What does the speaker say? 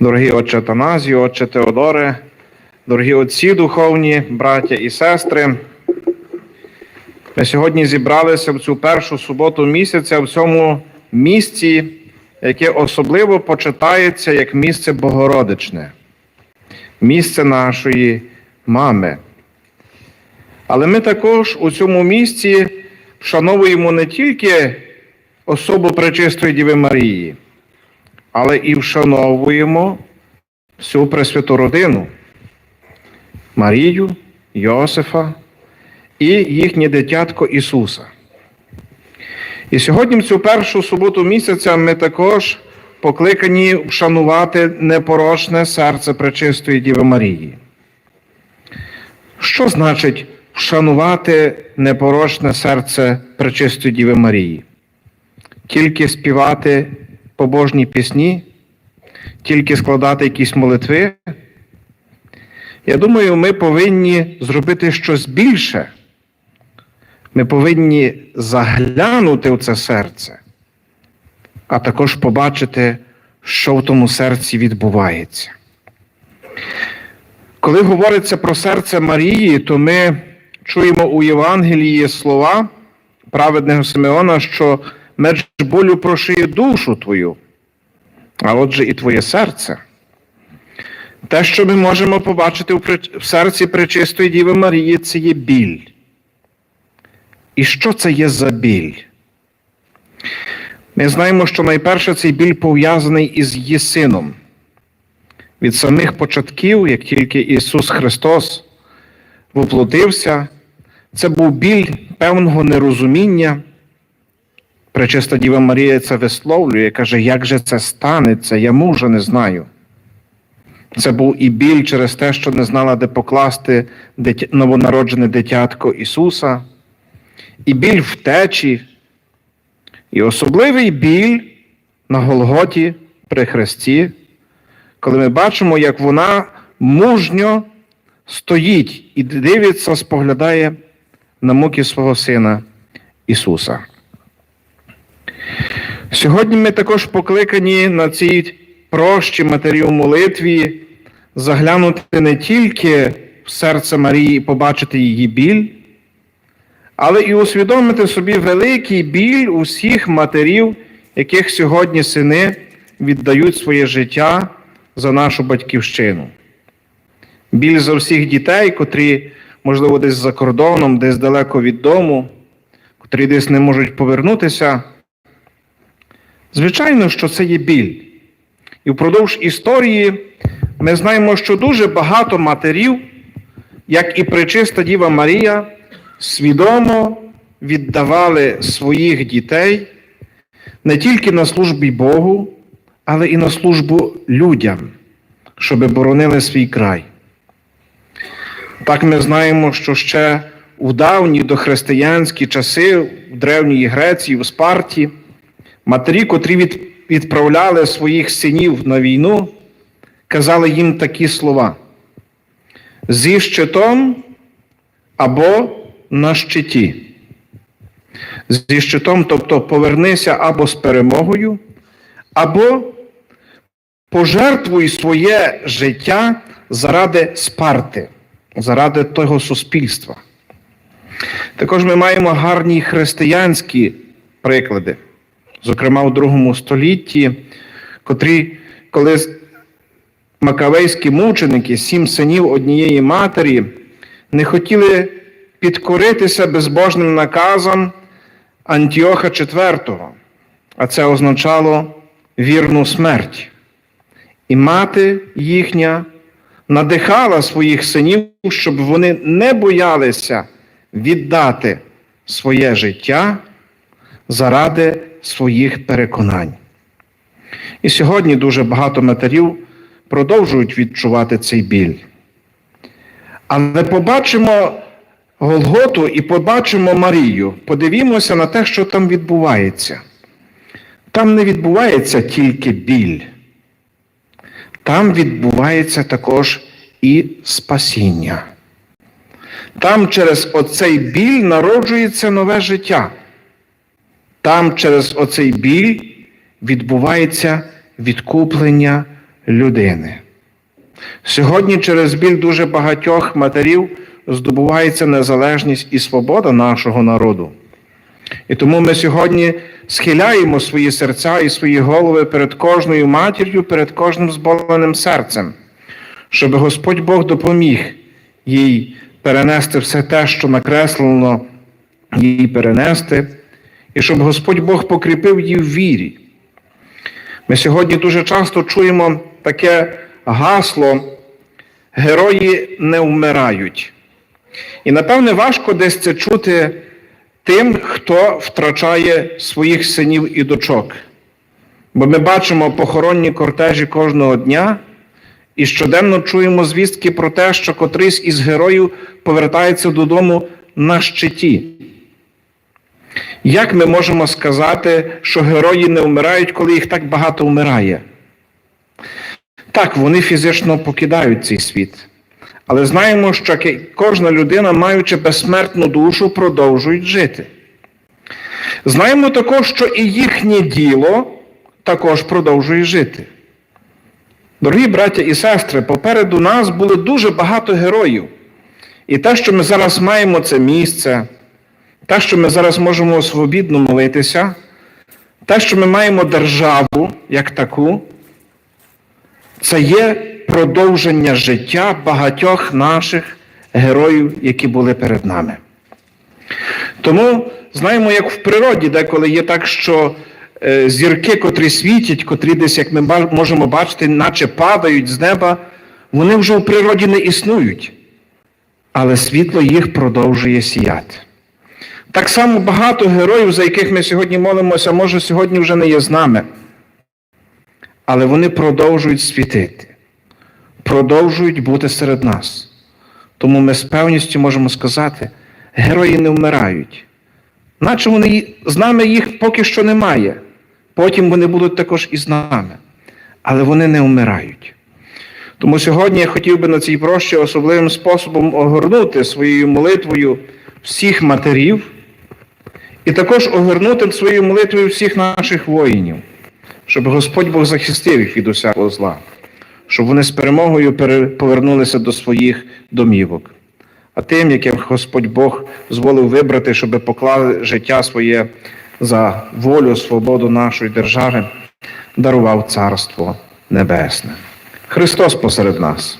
Дорогі отче Таназію, отче Теодоре, дорогі отці духовні, браття і сестри. Ми сьогодні зібралися в цю першу суботу місяця в цьому місці, яке особливо почитається як місце Богородичне, місце нашої мами. Але ми також у цьому місці вшановуємо не тільки особу Пречистої Діви Марії, але і вшановуємо всю Пресвяту родину Марію, Йосифа і їхнє дитятко Ісуса. І сьогодні, в цю першу суботу місяця, ми також покликані вшанувати непорочне серце Пречистої Діви Марії. Що значить вшанувати непорочне серце Пречистої Діви Марії? Тільки співати побожні пісні, тільки складати якісь молитви. Я думаю, ми повинні зробити щось більше. Ми повинні заглянути в це серце, а також побачити, що в тому серці відбувається. Коли говориться про серце Марії, то ми чуємо у Євангелії слова праведного Симеона, що меч болю прошиє душу твою, а отже, і твоє серце. Те, що ми можемо побачити в серці Пречистої Діви Марії, це є біль. І що це є за біль? Ми знаємо, що найперше цей біль пов'язаний із її сином. Від самих початків, як тільки Ісус Христос воплотився, це був біль певного нерозуміння. Пречиста Діва Марія це висловлює, каже, як же це станеться, я мужа не знаю. Це був і біль через те, що не знала, де покласти новонароджене дитятко Ісуса, і біль втечі, і особливий біль на Голготі при Христі, коли ми бачимо, як вона мужньо стоїть і дивиться, споглядає на муки свого Сина Ісуса. Сьогодні ми також покликані на цій прощі матері у молитві заглянути не тільки в серце Марії і побачити її біль, але і усвідомити собі великий біль усіх матерів, яких сьогодні сини віддають своє життя за нашу батьківщину. Біль за всіх дітей, котрі, можливо, десь за кордоном, десь далеко від дому, котрі десь не можуть повернутися. Звичайно, що це є біль. І впродовж історії ми знаємо, що дуже багато матерів, як і пречиста Діва Марія, свідомо віддавали своїх дітей не тільки на службі Богу, але і на службу людям, щоб боронили свій край. Так ми знаємо, що ще у давні дохристиянські часи, в Древній Греції, в Спарті, матері, котрі відправляли своїх синів на війну, казали їм такі слова: зі щитом або на щиті. Зі щитом, тобто повернися або з перемогою, або пожертвуй своє життя заради спарти, заради того суспільства. Також ми маємо гарні християнські приклади, зокрема у другому столітті, котрі, коли макавейські мученики, сім синів однієї матері, не хотіли підкоритися безбожним наказам Антіоха IV, а це означало вірну смерть. І мати їхня надихала своїх синів, щоб вони не боялися віддати своє життя заради своїх переконань. І сьогодні дуже багато матерів продовжують відчувати цей біль. Але побачимо Голготу і побачимо Марію. Подивімося на те, що там відбувається. Там не відбувається тільки біль. Там відбувається також і спасіння. Там через оцей біль народжується нове життя. Там через оцей біль відбувається відкуплення людини. Сьогодні через біль дуже багатьох матерів здобувається незалежність і свобода нашого народу. І тому ми сьогодні схиляємо свої серця і свої голови перед кожною матір'ю, перед кожним зболеним серцем, щоб Господь Бог допоміг їй перенести все те, що накреслено їй перенести, і щоб Господь Бог покріпив її в вірі. Ми сьогодні дуже часто чуємо таке гасло Герої не вмирають. І напевне важко десь це чути тим, хто втрачає своїх синів і дочок. Бо ми бачимо похоронні кортежі кожного дня і щоденно чуємо звістки про те, що котрийсь із героїв повертається додому на щиті. Як ми можемо сказати, що герої не вмирають, коли їх так багато вмирає? Так, вони фізично покидають цей світ. Але знаємо, що кожна людина, маючи безсмертну душу, продовжують жити. Знаємо також, що і їхнє діло також продовжує жити. Дорогі браття і сестри, попереду нас було дуже багато героїв. І те, що ми зараз маємо це місце, те, що ми зараз можемо свобідно молитися, те, що ми маємо державу як таку, це є продовження життя багатьох наших героїв, які були перед нами. Тому знаємо, як в природі, деколи є так, що е, зірки, котрі світять, котрі десь, як ми можемо бачити, наче падають з неба, вони вже в природі не існують, але світло їх продовжує сіяти. Так само багато героїв, за яких ми сьогодні молимося, може сьогодні вже не є з нами. Але вони продовжують світити, продовжують бути серед нас. Тому ми з певністю можемо сказати, герої не вмирають. Наче вони з нами їх поки що немає. Потім вони будуть також і з нами. Але вони не вмирають. Тому сьогодні я хотів би на цій прощі особливим способом огорнути своєю молитвою всіх матерів і також огорнути своєю молитвою всіх наших воїнів, щоб Господь Бог захистив їх від усякого зла, щоб вони з перемогою повернулися до своїх домівок. А тим, яким Господь Бог зволив вибрати, щоб поклали життя своє за волю, свободу нашої держави, дарував Царство Небесне. Христос посеред нас.